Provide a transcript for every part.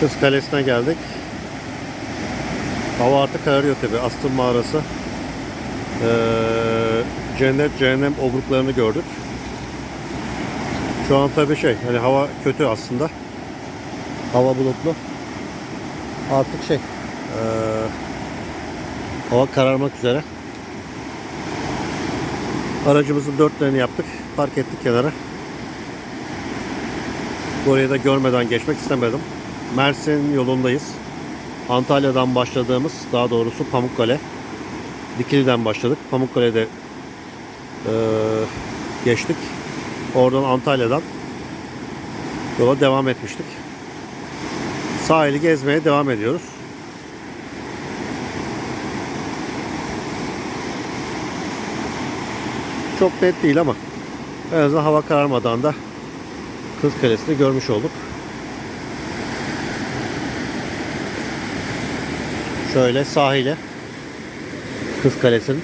Kız Kalesi'ne geldik. Hava artık kararıyor tabi. Astım mağarası. Ee, cennet cehennem obruklarını gördük. Şu an tabi şey hani hava kötü aslında. Hava bulutlu. Artık şey ee, hava kararmak üzere. Aracımızın dörtlerini yaptık. Park ettik kenara. Burayı da görmeden geçmek istemedim. Mersin yolundayız. Antalya'dan başladığımız, daha doğrusu Pamukkale. Dikili'den başladık. Pamukkale'de eee, geçtik. Oradan Antalya'dan yola devam etmiştik. Sahili gezmeye devam ediyoruz. Çok net değil ama en azından hava kararmadan da Kız Kalesi'ni görmüş olduk. Şöyle sahile. Kız Kalesi'nin.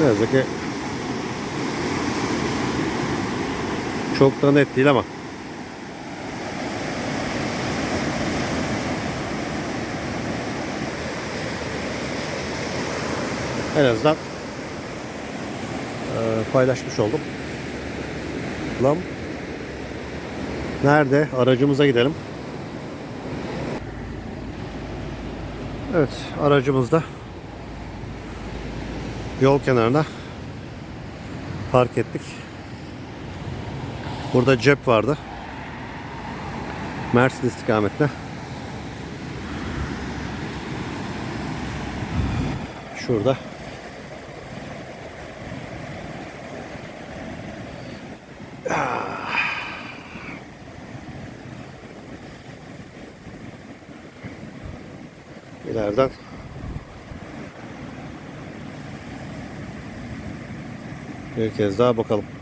Ne yazık ki çok da net değil ama en azından eee, paylaşmış oldum. Lan nerede? Aracımıza gidelim. Evet, aracımızda yol kenarına park ettik. Burada cep vardı. Mersin istikametine. Şurada. İleriden bir kez daha bakalım.